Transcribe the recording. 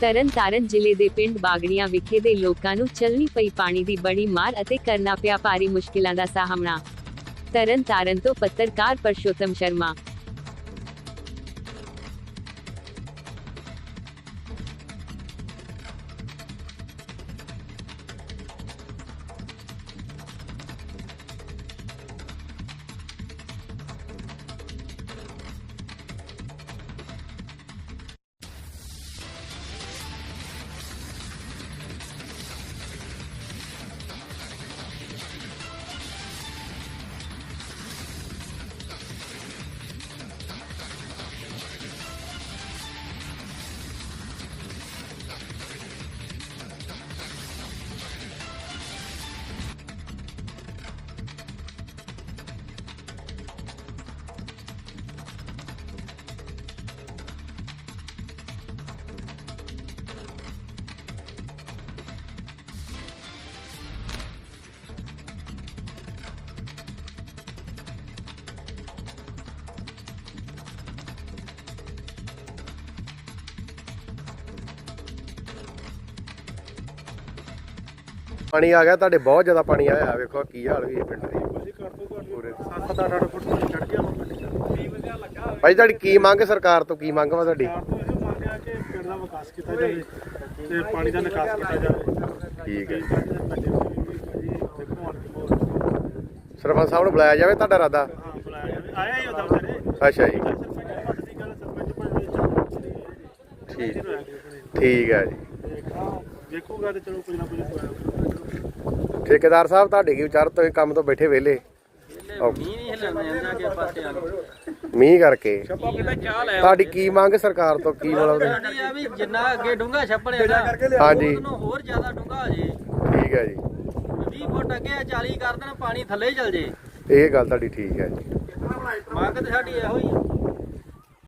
ਤਰਨਤਾਰਨ ਜ਼ਿਲ੍ਹੇ ਦੇ ਪਿੰਡ ਬਾਗੜੀਆਂ ਵਿਖੇ ਦੇ ਲੋਕਾਂ ਨੂੰ ਚੱਲਣੀ ਪਈ ਪਾਣੀ ਦੀ ਬੜੀ ਮਾਰ ਅਤੇ ਕਰਨਾ ਪਿਆ ਭਾਰੀ ਮੁਸ਼ਕਿਲਾਂ ਦਾ ਸਾਹਮਣਾ। ਤਰਨਤਾਰਨ ਤੋਂ ਪੱਤਰਕਾਰ ਪਰਸ਼ੋਤਮ ਸ਼ਰਮਾ ਪਾਣੀ ਆ ਗਿਆ ਤੁਹਾਡੇ ਬਹੁਤ ਜ਼ਿਆਦਾ ਪਾਣੀ ਆਇਆ। ਵੇਖੋ ਕੀ ਹਾਲ ਹੋਈ ਪਿੰਡ ਦੀ। ਅਸੀਂ ਘੱਟ ਤੋਂ ਘੱਟ ਪੂਰੇ। 7-8 ਫੁੱਟ ਪਾਣੀ ਚੜ ਗਿਆ ਵਾ ਪਿੰਡ ਚ ਕੀ ਵਧੀਆ ਲੱਗਾ। ਭਾਈ ਤੁਹਾਡੀ ਕੀ ਮੰਗ ਸਰਕਾਰ ਤੋਂ? ਕੀ ਮੰਗ ਵਾ ਤੁਹਾਡੀ? ਸਰਕਾਰ ਤੋਂ ਇਹ ਮੰਗਿਆ ਕਿ ਪਿੰਡ ਦਾ ਵਿਕਾਸ ਕੀਤਾ ਜਾਵੇ ਤੇ ਪਾਣੀ ਦਾ ਨਿਕਾਸ ਕੀਤਾ ਜਾਵੇ। ਠੀਕ ਹੈ। ਜੀ ਦੇਖੋ ਹੁਣ ਕਿਵੇਂ ਸਰਪੰਚ ਸਾਹਿਬ ਨੂੰ ਬੁਲਾਇਆ ਜਾਵੇ ਤੁਹਾਡਾ ਇਰਾਦਾ ਹਾਂ ਬੁਲਾਇਆ ਜਾਵੇ। ਆਇਆ ਹੀ ਉਹਦਾ ਵਿਚਾਰੇ ਅੱਛਾ ਜੀ। ਠੀਕ। ਠੀਕ ਹੈ ਜੀ। ਦੇਖਾ ਦੇਖੂਗਾ ਤੇ ਚਲੋ ਕੁਝ ਨਾ ਕੁਝ ਹੋਇਆ ਠੇਕੇਦਾਰ ਸਾਹਿਬ ਤੁਹਾਡੇ ਕੀ ਵਿਚਾਰ ਤੁਸੀਂ ਕੰਮ ਤੋਂ ਬੈਠੇ ਵਿਹਲੇ? ਮੀਂਹ ਨਹੀਂ ਹਿਲਣ ਦਿੰਦਾ ਕਿ ਪਾਸੇ ਆ ਮੀਂਹ ਕਰਕੇ। ਛੱਪਾ ਕਿਤੇ ਚਾਹ ਲੈ ਤੁਹਾਡੀ ਕੀ ਮੰਗ ਸਰਕਾਰ ਤੋਂ? ਕੀ ਮਤਲਬ? ਸਾਡੀ ਆ ਵੀ ਜਿੰਨਾ ਅੱਗੇ ਡੂੰਗਾ ਛੱਪੜੇ ਦਾ ਹਾਂਜੀ। ਹੋਰ ਜ਼ਿਆਦਾ ਡੂੰਗਾ ਹੋ ਜੇ। ਠੀਕ ਹੈ ਜੀ। 20 ਫੁੱਟ ਅੱਗੇ 40 ਕਰ ਦੇਣ ਪਾਣੀ ਥੱਲੇ ਹੀ ਚਲ ਜੇ। ਇਹ ਗੱਲ ਤੁਹਾਡੀ ਠੀਕ ਹੈ ਜੀ। ਮੰਗ ਤੇ ਸਾਡੀ ਇਹੋ ਹੀ ਆ।